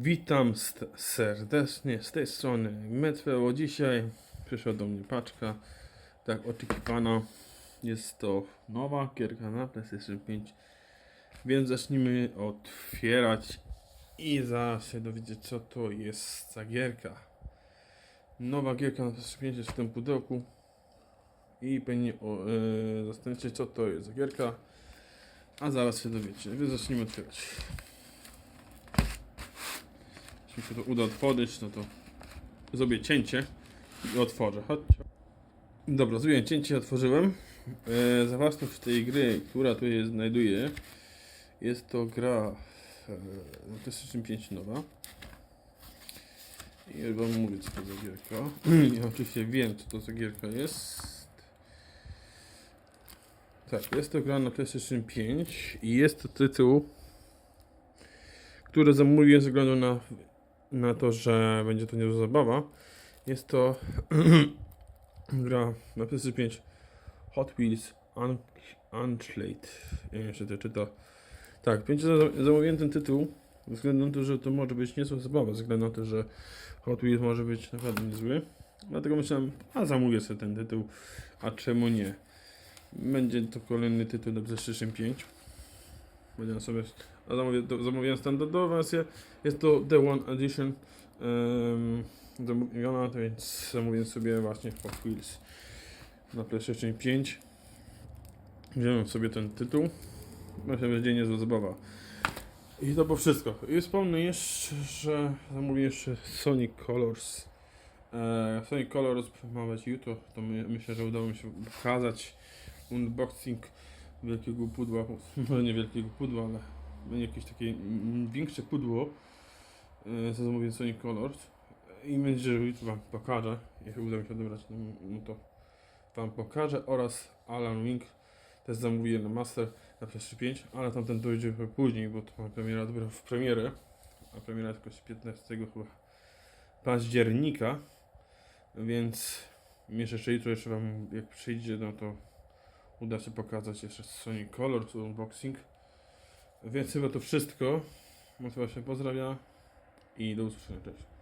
Witam serdecznie z tej strony Metweo. Dzisiaj przyszła do mnie paczka, tak oczekiwana. Jest to nowa gierka na PlayStation 5, więc zacznijmy otwierać i zaraz się dowiedzieć co to jest za gierka. Nowa gierka na PlayStation 5 jest w tym pudełku i pewnie e, zastanawiacie co to jest za gierka, a zaraz się dowiecie, więc zacznijmy otwierać. Jeśli się to uda otworzyć, no to zrobię cięcie i otworzę. Chodźcie. Dobra, zrobiłem cięcie, otworzyłem. E, zawartość tej gry, która tu się znajduje, jest to gra e, na PlayStation 5 nowa. I już wam mówię, co to za gierka. Ja oczywiście wiem, co to za gierka jest. Tak, jest to gra na PlayStation 5 i jest to tytuł, który zamówiłem ze względu na na to, że będzie to niezła zabawa. Jest to gra na PS5 Hot Wheels Un Unchained. Nie wiem, czy to czyta. Tak, będzie za- zamówiłem ten tytuł ze względu na to, że to może być niezła zabawa, ze względu na to, że Hot Wheels może być naprawdę niezły. Dlatego myślałem, a zamówię sobie ten tytuł, a czemu nie? Będzie to kolejny tytuł do PlayStation 5. Będę sobie zamówię, zamówiłem standardową wersję. Jest to The One Edition. Um, zamówiona, więc zamówiłem sobie właśnie Hot Wheels na PlayStation 5. Wziąłem sobie ten tytuł. Myślę, że będzie niezła zabawa. I to było wszystko. I wspomnę jeszcze, że zamówiłem jeszcze Sonic Colors. E, Sonic Colors ma być jutro, to my, myślę, że udało mi się pokazać unboxing wielkiego pudła, może nie wielkiego pudła, ale jakieś takie mm, większe pudło za zamówienie Sonic Colors. I będzie, jutro wam pokażę, jeśli uda mi się odebrać, no, to wam pokażę oraz Alan Wing też zamówiłem na Master na PlayStation 5, ale tamten dojdzie później, bo to ma premiera dopiero w premierę, a premiera jakoś 15 chyba października, więc jeszcze jutro jeszcze wam jak przyjdzie, no to uda się pokazać jeszcze Sonic Colors unboxing. Więc chyba to wszystko. Mocno się pozdrawia i do usłyszenia. Cześć.